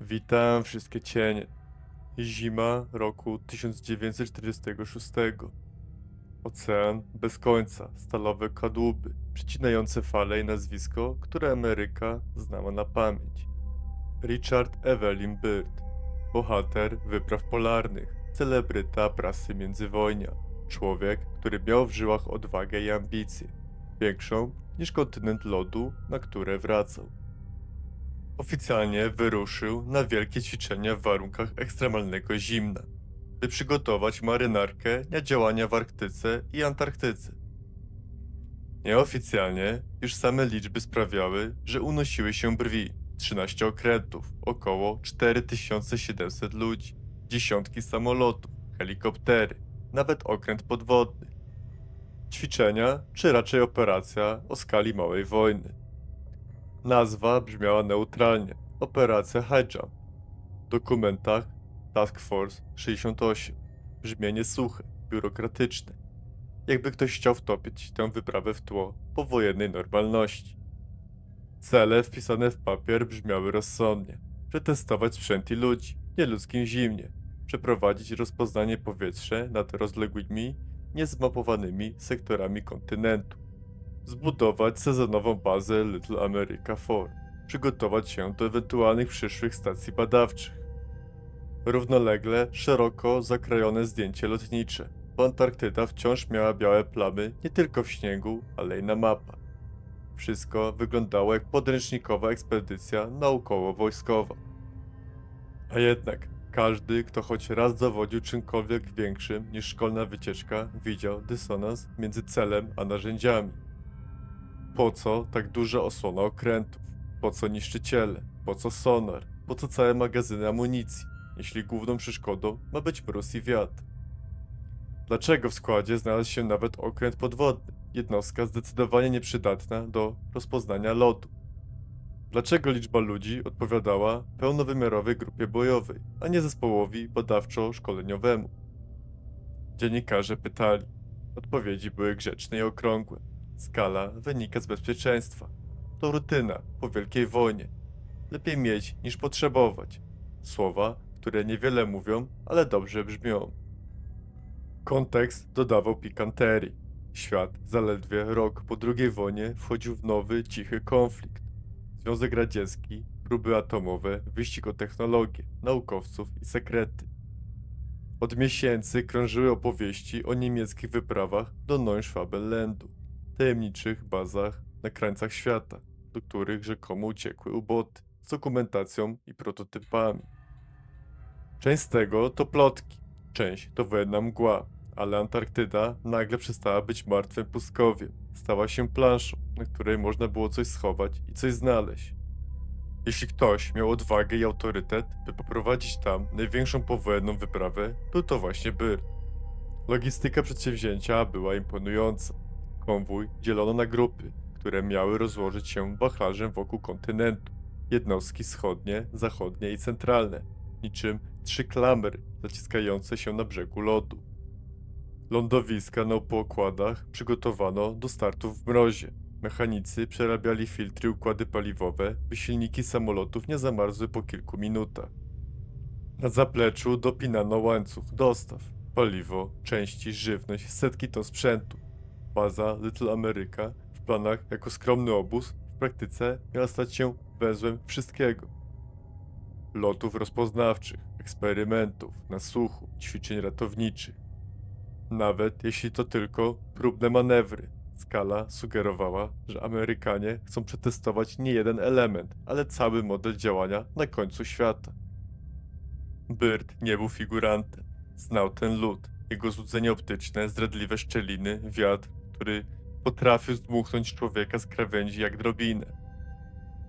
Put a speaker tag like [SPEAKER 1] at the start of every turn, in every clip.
[SPEAKER 1] Witam wszystkie cienie. Zima roku 1946. Ocean bez końca, stalowe kadłuby, przecinające fale i nazwisko, które Ameryka znała na pamięć. Richard Evelyn Byrd, bohater wypraw polarnych, celebryta prasy międzywojnia, człowiek, który miał w żyłach odwagę i ambicje, większą niż kontynent lodu, na które wracał. Oficjalnie wyruszył na wielkie ćwiczenia w warunkach ekstremalnego zimna, by przygotować marynarkę na działania w Arktyce i Antarktyce. Nieoficjalnie już same liczby sprawiały, że unosiły się brwi. 13 okrętów, około 4700 ludzi, dziesiątki samolotów, helikoptery, nawet okręt podwodny. Ćwiczenia, czy raczej operacja o skali małej wojny. Nazwa brzmiała neutralnie. Operacja Jump. W dokumentach Task Force 68. Brzmienie suche, biurokratyczne. Jakby ktoś chciał wtopić tę wyprawę w tło powojennej normalności. Cele wpisane w papier brzmiały rozsądnie. Przetestować sprzęt i ludzi w nieludzkim zimnie. Przeprowadzić rozpoznanie powietrze nad rozległymi, niezmapowanymi sektorami kontynentu zbudować sezonową bazę Little America 4, przygotować się do ewentualnych przyszłych stacji badawczych. Równolegle szeroko zakrojone zdjęcie lotnicze, bo Antarktyda wciąż miała białe plamy nie tylko w śniegu, ale i na mapach. Wszystko wyglądało jak podręcznikowa ekspedycja naukowo-wojskowa. A jednak każdy, kto choć raz zawodził czymkolwiek większym niż szkolna wycieczka, widział dysonans między celem a narzędziami. Po co tak duża osłona okrętów? Po co niszczyciele? Po co sonar? Po co całe magazyny amunicji, jeśli główną przeszkodą ma być mróz i wiatr? Dlaczego w składzie znalazł się nawet okręt podwodny, jednostka zdecydowanie nieprzydatna do rozpoznania lotu? Dlaczego liczba ludzi odpowiadała pełnowymiarowej grupie bojowej, a nie zespołowi badawczo-szkoleniowemu? Dziennikarze pytali. Odpowiedzi były grzeczne i okrągłe. Skala wynika z bezpieczeństwa. To rutyna po wielkiej wojnie. Lepiej mieć niż potrzebować. Słowa, które niewiele mówią, ale dobrze brzmią. Kontekst dodawał pikanterii. Świat zaledwie rok po II wojnie wchodził w nowy, cichy konflikt. Związek Radziecki, próby atomowe, wyścig o technologię, naukowców i sekrety. Od miesięcy krążyły opowieści o niemieckich wyprawach do Neuschwabenlandu tajemniczych bazach na krańcach świata, do których rzekomo uciekły uboty z dokumentacją i prototypami. Część z tego to plotki, część to wojenna mgła, ale Antarktyda nagle przestała być martwym pustkowiem. Stała się planszą, na której można było coś schować i coś znaleźć. Jeśli ktoś miał odwagę i autorytet, by poprowadzić tam największą powojenną wyprawę, był to właśnie Byrd. Logistyka przedsięwzięcia była imponująca. Konwój dzielono na grupy, które miały rozłożyć się wachlarzem wokół kontynentu. Jednostki wschodnie, zachodnie i centralne, niczym trzy klamery zaciskające się na brzegu lodu. Lądowiska na pokładach przygotowano do startu w mrozie. Mechanicy przerabiali filtry i układy paliwowe, by silniki samolotów nie zamarzły po kilku minutach. Na zapleczu dopinano łańcuch dostaw, paliwo, części, żywność, setki ton sprzętu. Baza Little America w planach jako skromny obóz w praktyce miała stać się węzłem wszystkiego. Lotów rozpoznawczych, eksperymentów, na suchu, ćwiczeń ratowniczych. Nawet jeśli to tylko próbne manewry, skala sugerowała, że Amerykanie chcą przetestować nie jeden element, ale cały model działania na końcu świata. Byrd nie był figurantem. Znał ten lud, jego złudzenie optyczne, zdradliwe szczeliny, wiatr, który potrafił zdmuchnąć człowieka z krawędzi jak drobinę.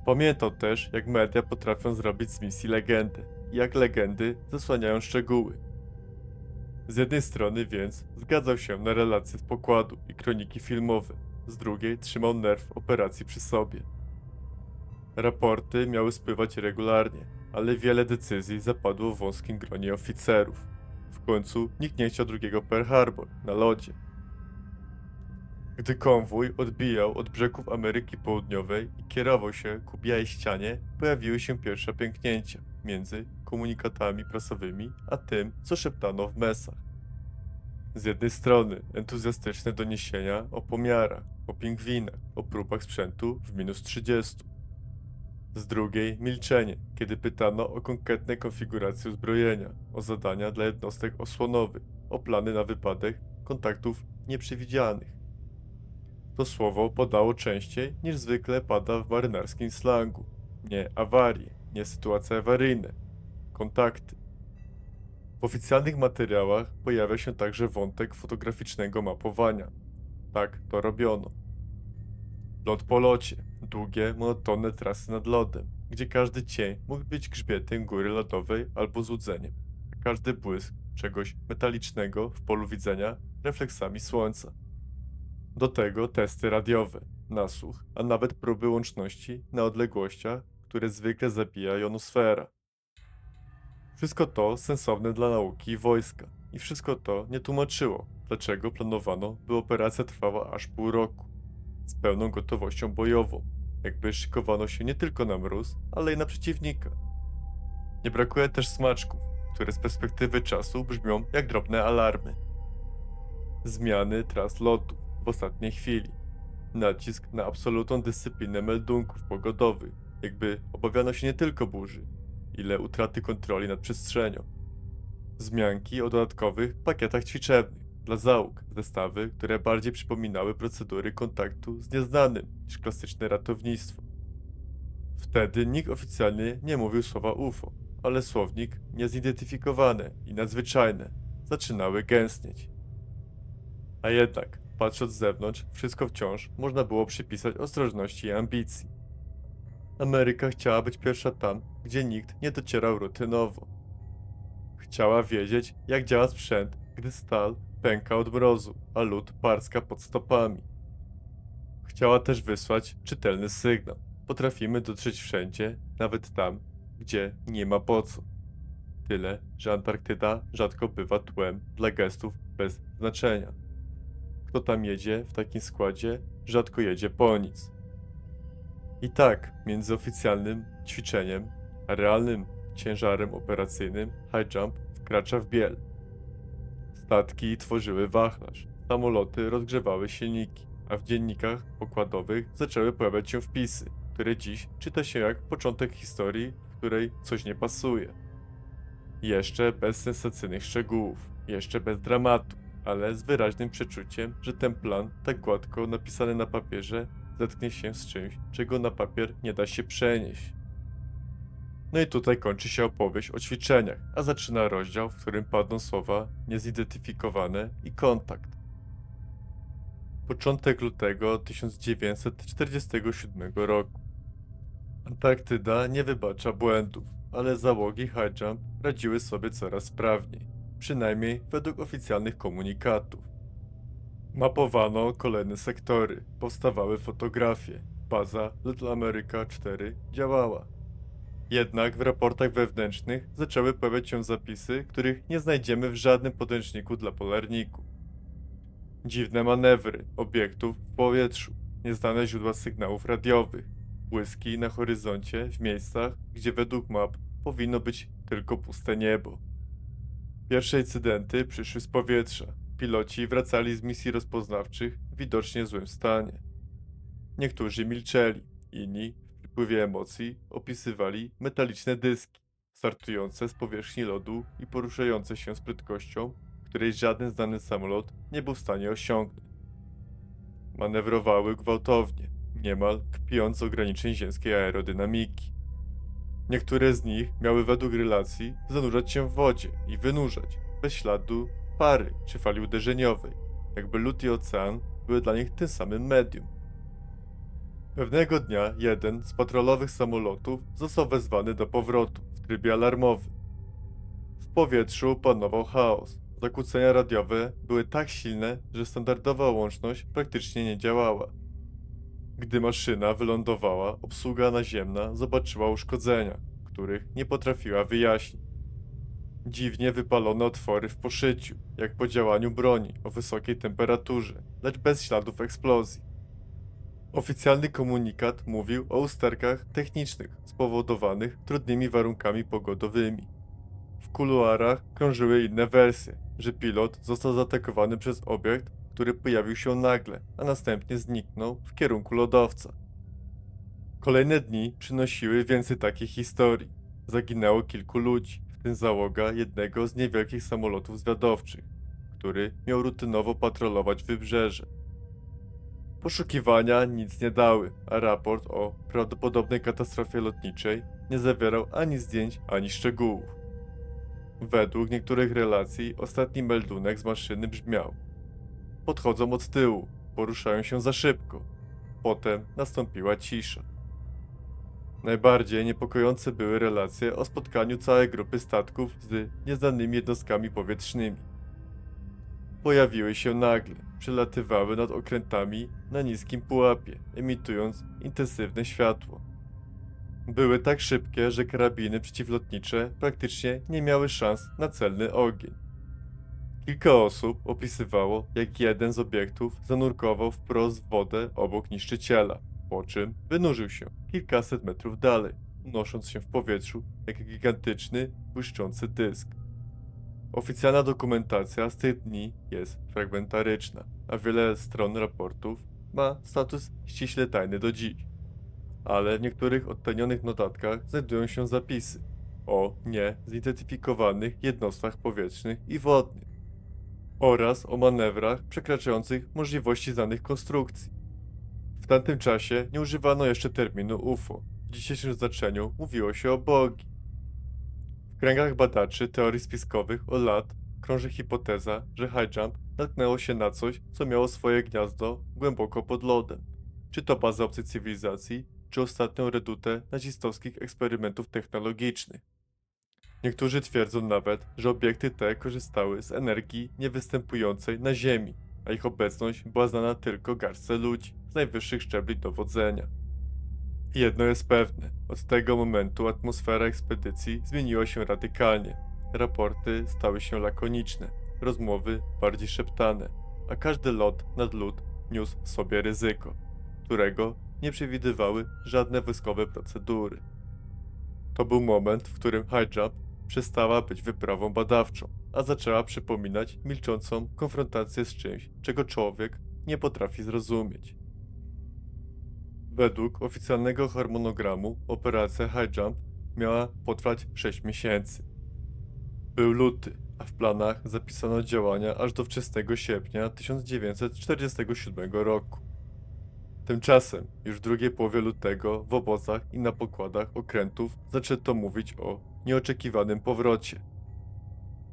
[SPEAKER 1] Pamiętał też, jak media potrafią zrobić z misji legendę i jak legendy zasłaniają szczegóły. Z jednej strony więc zgadzał się na relacje z pokładu i kroniki filmowe, z drugiej trzymał nerw operacji przy sobie. Raporty miały spływać regularnie, ale wiele decyzji zapadło w wąskim gronie oficerów. W końcu nikt nie chciał drugiego Pearl Harbor na lodzie. Gdy konwój odbijał od brzegów Ameryki Południowej i kierował się ku białej ścianie, pojawiły się pierwsze pęknięcia między komunikatami prasowymi a tym, co szeptano w mesach. Z jednej strony entuzjastyczne doniesienia o pomiarach, o pingwinach, o próbach sprzętu w minus 30. Z drugiej milczenie, kiedy pytano o konkretne konfiguracje uzbrojenia, o zadania dla jednostek osłonowych, o plany na wypadek kontaktów nieprzewidzianych. To słowo padało częściej niż zwykle pada w marynarskim slangu. Nie awarie, nie sytuacje awaryjne, kontakty. W oficjalnych materiałach pojawia się także wątek fotograficznego mapowania. Tak to robiono. Lot po locie, długie, monotonne trasy nad lodem, gdzie każdy cień mógł być grzbietem góry lodowej albo złudzeniem, a każdy błysk czegoś metalicznego w polu widzenia refleksami słońca. Do tego testy radiowe, nasłuch, a nawet próby łączności na odległościach, które zwykle zabija jonosfera. Wszystko to sensowne dla nauki i wojska. I wszystko to nie tłumaczyło, dlaczego planowano, by operacja trwała aż pół roku. Z pełną gotowością bojową, jakby szykowano się nie tylko na mróz, ale i na przeciwnika. Nie brakuje też smaczków, które z perspektywy czasu brzmią jak drobne alarmy. Zmiany tras lotów w ostatniej chwili. Nacisk na absolutną dyscyplinę meldunków pogodowych, jakby obawiano się nie tylko burzy, ile utraty kontroli nad przestrzenią. Wzmianki o dodatkowych pakietach ćwiczebnych dla załóg, zestawy, które bardziej przypominały procedury kontaktu z nieznanym niż klasyczne ratownictwo. Wtedy nikt oficjalnie nie mówił słowa UFO, ale słownik niezidentyfikowane i nadzwyczajne zaczynały gęstnieć. A jednak, patrząc z zewnątrz, wszystko wciąż można było przypisać ostrożności i ambicji. Ameryka chciała być pierwsza tam, gdzie nikt nie docierał rutynowo. Chciała wiedzieć, jak działa sprzęt, gdy stal pęka od mrozu, a lód parska pod stopami. Chciała też wysłać czytelny sygnał. Potrafimy dotrzeć wszędzie, nawet tam, gdzie nie ma po co. Tyle, że Antarktyda rzadko bywa tłem dla gestów bez znaczenia. Kto tam jedzie w takim składzie, rzadko jedzie po nic. I tak, między oficjalnym ćwiczeniem a realnym ciężarem operacyjnym high jump wkracza w biel. Statki tworzyły wachlarz, samoloty rozgrzewały silniki, a w dziennikach pokładowych zaczęły pojawiać się wpisy, które dziś czyta się jak początek historii, w której coś nie pasuje. Jeszcze bez sensacyjnych szczegółów, jeszcze bez dramatu, ale z wyraźnym przeczuciem, że ten plan, tak gładko napisany na papierze, zetknie się z czymś, czego na papier nie da się przenieść. No i tutaj kończy się opowieść o ćwiczeniach, a zaczyna rozdział, w którym padną słowa niezidentyfikowane i kontakt. Początek lutego 1947 roku. Antarktyda nie wybacza błędów, ale załogi High Jump radziły sobie coraz sprawniej, przynajmniej według oficjalnych komunikatów. Mapowano kolejne sektory, powstawały fotografie, baza Little America 4 działała. Jednak w raportach wewnętrznych zaczęły pojawiać się zapisy, których nie znajdziemy w żadnym podręczniku dla polarników. Dziwne manewry obiektów w powietrzu, nieznane źródła sygnałów radiowych, błyski na horyzoncie w miejscach, gdzie według map powinno być tylko puste niebo. Pierwsze incydenty przyszły z powietrza. Piloci wracali z misji rozpoznawczych w widocznie złym stanie. Niektórzy milczeli, inni w przypływie emocji opisywali metaliczne dyski, startujące z powierzchni lodu i poruszające się z prędkością, której żaden znany samolot nie był w stanie osiągnąć. Manewrowały gwałtownie, niemal kpiąc ograniczeń ziemskiej aerodynamiki. Niektóre z nich miały według relacji zanurzać się w wodzie i wynurzać, bez śladu pary czy fali uderzeniowej, jakby lód i ocean były dla nich tym samym medium. Pewnego dnia jeden z patrolowych samolotów został wezwany do powrotu w trybie alarmowym. W powietrzu panował chaos. Zakłócenia radiowe były tak silne, że standardowa łączność praktycznie nie działała. Gdy maszyna wylądowała, obsługa naziemna zobaczyła uszkodzenia, których nie potrafiła wyjaśnić. Dziwnie wypalone otwory w poszyciu, jak po działaniu broni o wysokiej temperaturze, lecz bez śladów eksplozji. Oficjalny komunikat mówił o usterkach technicznych spowodowanych trudnymi warunkami pogodowymi. W kuluarach krążyły inne wersje, że pilot został zaatakowany przez obiekt, który pojawił się nagle, a następnie zniknął w kierunku lodowca. Kolejne dni przynosiły więcej takich historii. Zaginęło kilku ludzi, w tym załoga jednego z niewielkich samolotów zwiadowczych, który miał rutynowo patrolować wybrzeże. Poszukiwania nic nie dały, a raport o prawdopodobnej katastrofie lotniczej nie zawierał ani zdjęć, ani szczegółów. Według niektórych relacji ostatni meldunek z maszyny brzmiał: Podchodzą od tyłu, poruszają się za szybko. Potem nastąpiła cisza. Najbardziej niepokojące były relacje o spotkaniu całej grupy statków z nieznanymi jednostkami powietrznymi. Pojawiły się nagle, przelatywały nad okrętami na niskim pułapie, emitując intensywne światło. Były tak szybkie, że karabiny przeciwlotnicze praktycznie nie miały szans na celny ogień. Kilka osób opisywało, jak jeden z obiektów zanurkował wprost w wodę obok niszczyciela, po czym wynurzył się kilkaset metrów dalej, unosząc się w powietrzu jak gigantyczny, błyszczący dysk. Oficjalna dokumentacja z tych dni jest fragmentaryczna, a wiele stron raportów ma status ściśle tajny do dziś. Ale w niektórych odtajnionych notatkach znajdują się zapisy o niezidentyfikowanych jednostkach powietrznych i wodnych oraz o manewrach przekraczających możliwości znanych konstrukcji. W tamtym czasie nie używano jeszcze terminu UFO. W dzisiejszym znaczeniu mówiło się o bogi. W kręgach badaczy teorii spiskowych od lat krąży hipoteza, że high jump natknęło się na coś, co miało swoje gniazdo głęboko pod lodem. Czy to baza obcej cywilizacji, czy ostatnią redutę nazistowskich eksperymentów technologicznych. Niektórzy twierdzą nawet, że obiekty te korzystały z energii niewystępującej na Ziemi, a ich obecność była znana tylko garstce ludzi z najwyższych szczebli dowodzenia. Jedno jest pewne, od tego momentu atmosfera ekspedycji zmieniła się radykalnie. Raporty stały się lakoniczne, rozmowy bardziej szeptane, a każdy lot nad lód niósł w sobie ryzyko, którego nie przewidywały żadne wojskowe procedury. To był moment, w którym jump przestała być wyprawą badawczą, a zaczęła przypominać milczącą konfrontację z czymś, czego człowiek nie potrafi zrozumieć. Według oficjalnego harmonogramu operacja High Jump miała potrwać 6 miesięcy. Był luty, a w planach zapisano działania aż do wczesnego sierpnia 1947 roku. Tymczasem, już w drugiej połowie lutego, w obozach i na pokładach okrętów zaczęto mówić o nieoczekiwanym powrocie.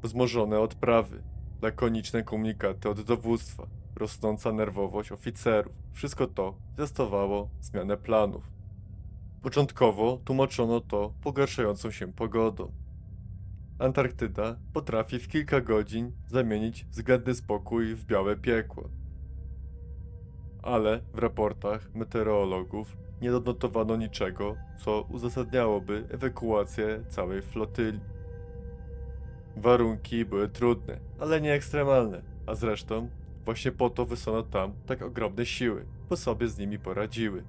[SPEAKER 1] Wzmożone odprawy, lakoniczne komunikaty od dowództwa, rosnąca nerwowość oficerów wszystko to zwiastowało zmianę planów. Początkowo tłumaczono to pogarszającą się pogodą. Antarktyda potrafi w kilka godzin zamienić względny spokój w białe piekło ale w raportach meteorologów nie odnotowano niczego, co uzasadniałoby ewakuację całej flotyli. Warunki były trudne, ale nie ekstremalne, a zresztą właśnie po to wysłano tam tak ogromne siły, bo sobie z nimi poradziły.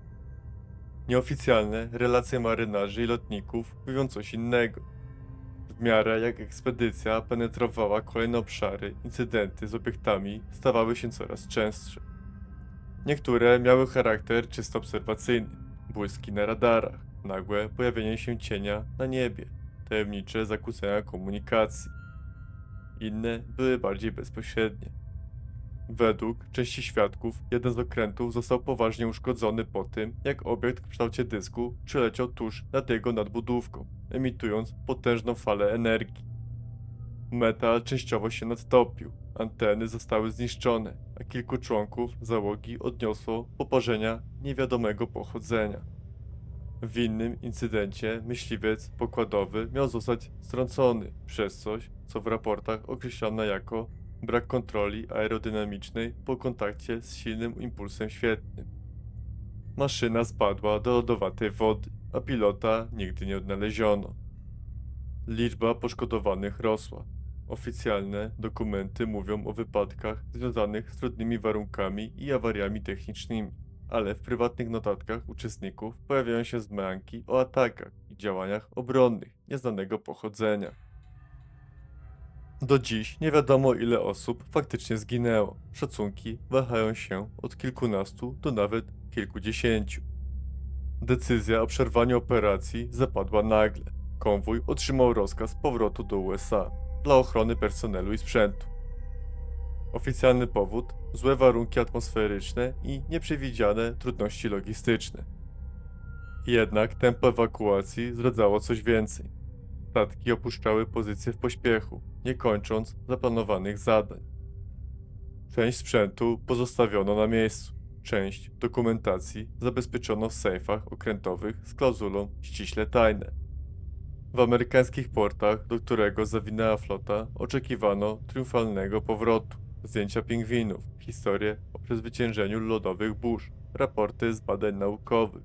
[SPEAKER 1] Nieoficjalne relacje marynarzy i lotników mówią coś innego. W miarę jak ekspedycja penetrowała kolejne obszary, incydenty z obiektami stawały się coraz częstsze. Niektóre miały charakter czysto obserwacyjny, błyski na radarach, nagłe pojawienie się cienia na niebie, tajemnicze zakłócenia komunikacji. Inne były bardziej bezpośrednie. Według części świadków, jeden z okrętów został poważnie uszkodzony po tym, jak obiekt w kształcie dysku przeleciał tuż nad jego nadbudówką, emitując potężną falę energii. Metal częściowo się nadtopił, anteny zostały zniszczone, a kilku członków załogi odniosło poparzenia niewiadomego pochodzenia. W innym incydencie myśliwiec pokładowy miał zostać strącony przez coś, co w raportach określano jako brak kontroli aerodynamicznej po kontakcie z silnym impulsem świetnym. Maszyna spadła do lodowatej wody, a pilota nigdy nie odnaleziono. liczba poszkodowanych rosła. Oficjalne dokumenty mówią o wypadkach związanych z trudnymi warunkami i awariami technicznymi, ale w prywatnych notatkach uczestników pojawiają się wzmianki o atakach i działaniach obronnych nieznanego pochodzenia. Do dziś nie wiadomo ile osób faktycznie zginęło. Szacunki wahają się od kilkunastu do nawet kilkudziesięciu. Decyzja o przerwaniu operacji zapadła nagle. Konwój otrzymał rozkaz powrotu do USA dla ochrony personelu i sprzętu. Oficjalny powód złe warunki atmosferyczne i nieprzewidziane trudności logistyczne. Jednak tempo ewakuacji zdradzało coś więcej. Statki opuszczały pozycję w pośpiechu, nie kończąc zaplanowanych zadań. Część sprzętu pozostawiono na miejscu. Część dokumentacji zabezpieczono w sejfach okrętowych z klauzulą ściśle tajne. W amerykańskich portach, do którego zawinęła flota, oczekiwano triumfalnego powrotu. Zdjęcia pingwinów, historie o przezwyciężeniu lodowych burz, raporty z badań naukowych.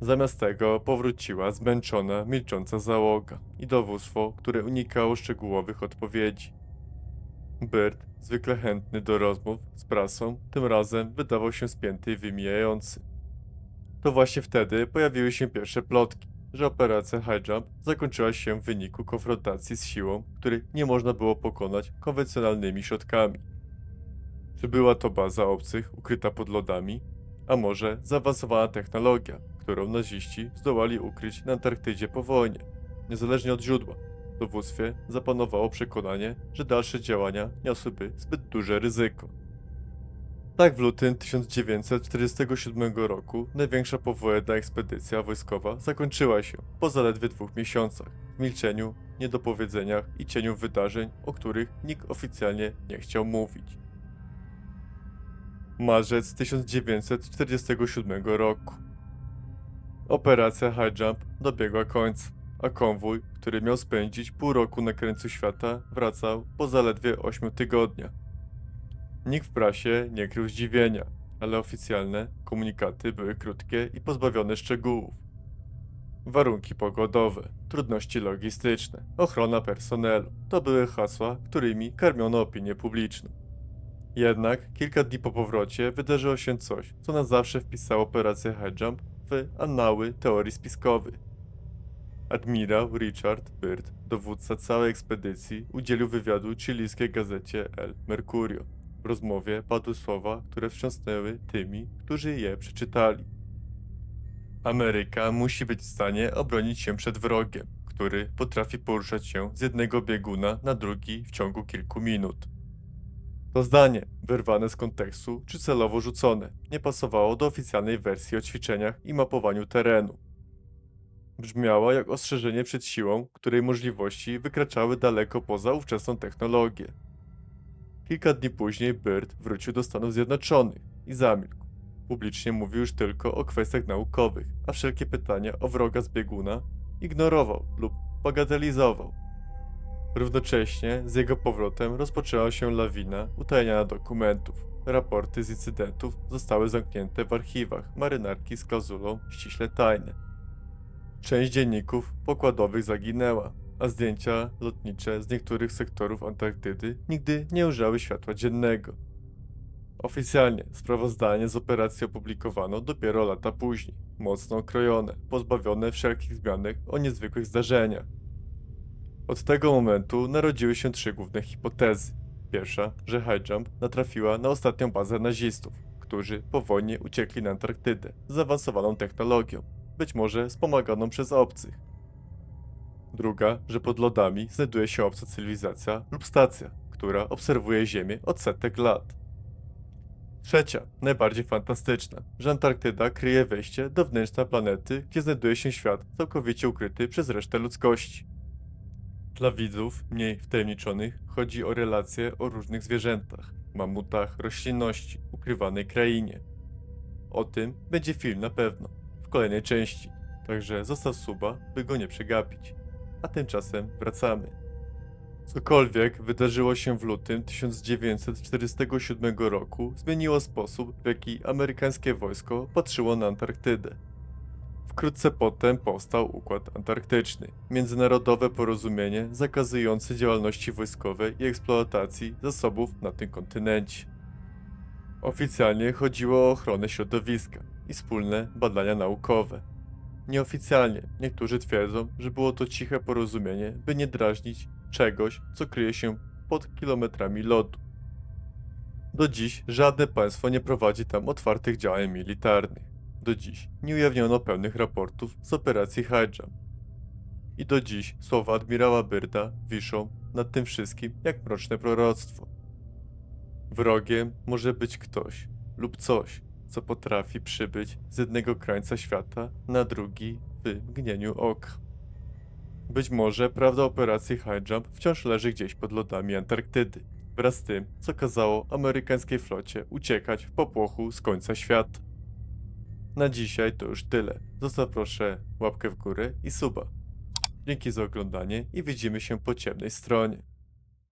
[SPEAKER 1] Zamiast tego powróciła zmęczona, milcząca załoga i dowództwo, które unikało szczegółowych odpowiedzi. Byrd, zwykle chętny do rozmów z prasą, tym razem wydawał się spięty i wymijający. To właśnie wtedy pojawiły się pierwsze plotki, że operacja High Jump zakończyła się w wyniku konfrontacji z siłą, której nie można było pokonać konwencjonalnymi środkami. Czy była to baza obcych ukryta pod lodami? A może zaawansowana technologia, którą naziści zdołali ukryć na Antarktydzie po wojnie? Niezależnie od źródła, w dowództwie zapanowało przekonanie, że dalsze działania niosłyby zbyt duże ryzyko. Tak w lutym 1947 roku największa powojenna ekspedycja wojskowa zakończyła się po zaledwie dwóch miesiącach, w milczeniu, niedopowiedzeniach i cieniu wydarzeń, o których nikt oficjalnie nie chciał mówić. Marzec 1947 roku. Operacja High Jump dobiegła końca, a konwój, który miał spędzić pół roku na krańcu świata, wracał po zaledwie 8 tygodniach. Nikt w prasie nie krył zdziwienia, ale oficjalne komunikaty były krótkie i pozbawione szczegółów. Warunki pogodowe, trudności logistyczne, ochrona personelu to były hasła, którymi karmiono opinię publiczną. Jednak kilka dni po powrocie wydarzyło się coś, co na zawsze wpisało operację Jump w annały teorii spiskowych. Admirał Richard Byrd, dowódca całej ekspedycji, udzielił wywiadu chilijskiej gazecie El Mercurio. Rozmowie padły słowa, które wstrząsnęły tymi, którzy je przeczytali. Ameryka musi być w stanie obronić się przed wrogiem, który potrafi poruszać się z jednego bieguna na drugi w ciągu kilku minut. To zdanie, wyrwane z kontekstu czy celowo rzucone, nie pasowało do oficjalnej wersji o ćwiczeniach i mapowaniu terenu. Brzmiało jak ostrzeżenie przed siłą, której możliwości wykraczały daleko poza ówczesną technologię. Kilka dni później Byrd wrócił do Stanów Zjednoczonych i zamilkł. Publicznie mówił już tylko o kwestiach naukowych, a wszelkie pytania o wroga z bieguna ignorował lub bagatelizował. Równocześnie z jego powrotem rozpoczęła się lawina utajniania dokumentów. Raporty z incydentów zostały zamknięte w archiwach marynarki z klauzulą ściśle tajne. Część dzienników pokładowych zaginęła, a zdjęcia lotnicze z niektórych sektorów Antarktydy nigdy nie ujrzały światła dziennego. Oficjalnie sprawozdanie z operacji opublikowano dopiero lata później, mocno okrojone, pozbawione wszelkich zmianek o niezwykłych zdarzeniach. Od tego momentu narodziły się trzy główne hipotezy. Pierwsza, że High Jump natrafiła na ostatnią bazę nazistów, którzy po wojnie uciekli na Antarktydę z zaawansowaną technologią, być może wspomaganą przez obcych. Druga, że pod lodami znajduje się obca cywilizacja lub stacja, która obserwuje Ziemię od setek lat. Trzecia, najbardziej fantastyczna, że Antarktyda kryje wejście do wnętrza planety, gdzie znajduje się świat całkowicie ukryty przez resztę ludzkości. Dla widzów mniej wtajemniczonych chodzi o relacje o różnych zwierzętach, mamutach, roślinności, ukrywanej krainie. O tym będzie film na pewno, w kolejnej części, także zostaw suba, by go nie przegapić. A tymczasem wracamy. Cokolwiek wydarzyło się w lutym 1947 roku zmieniło sposób, w jaki amerykańskie wojsko patrzyło na Antarktydę. Wkrótce potem powstał Układ Antarktyczny, międzynarodowe porozumienie zakazujące działalności wojskowej i eksploatacji zasobów na tym kontynencie. Oficjalnie chodziło o ochronę środowiska i wspólne badania naukowe. Nieoficjalnie niektórzy twierdzą, że było to ciche porozumienie, by nie drażnić czegoś, co kryje się pod kilometrami lodu. Do dziś żadne państwo nie prowadzi tam otwartych działań militarnych. Do dziś nie ujawniono pełnych raportów z operacji Hijam. I do dziś słowa admirała Byrda wiszą nad tym wszystkim jak mroczne proroctwo. Wrogiem może być ktoś lub coś, co potrafi przybyć z jednego krańca świata na drugi w mgnieniu oka. Być może prawda operacji High Jump wciąż leży gdzieś pod lodami Antarktydy, wraz z tym, co kazało amerykańskiej flocie uciekać w popłochu z końca świata. Na dzisiaj to już tyle. Zostaw proszę łapkę w górę i suba. Dzięki za oglądanie i widzimy się po ciemnej stronie.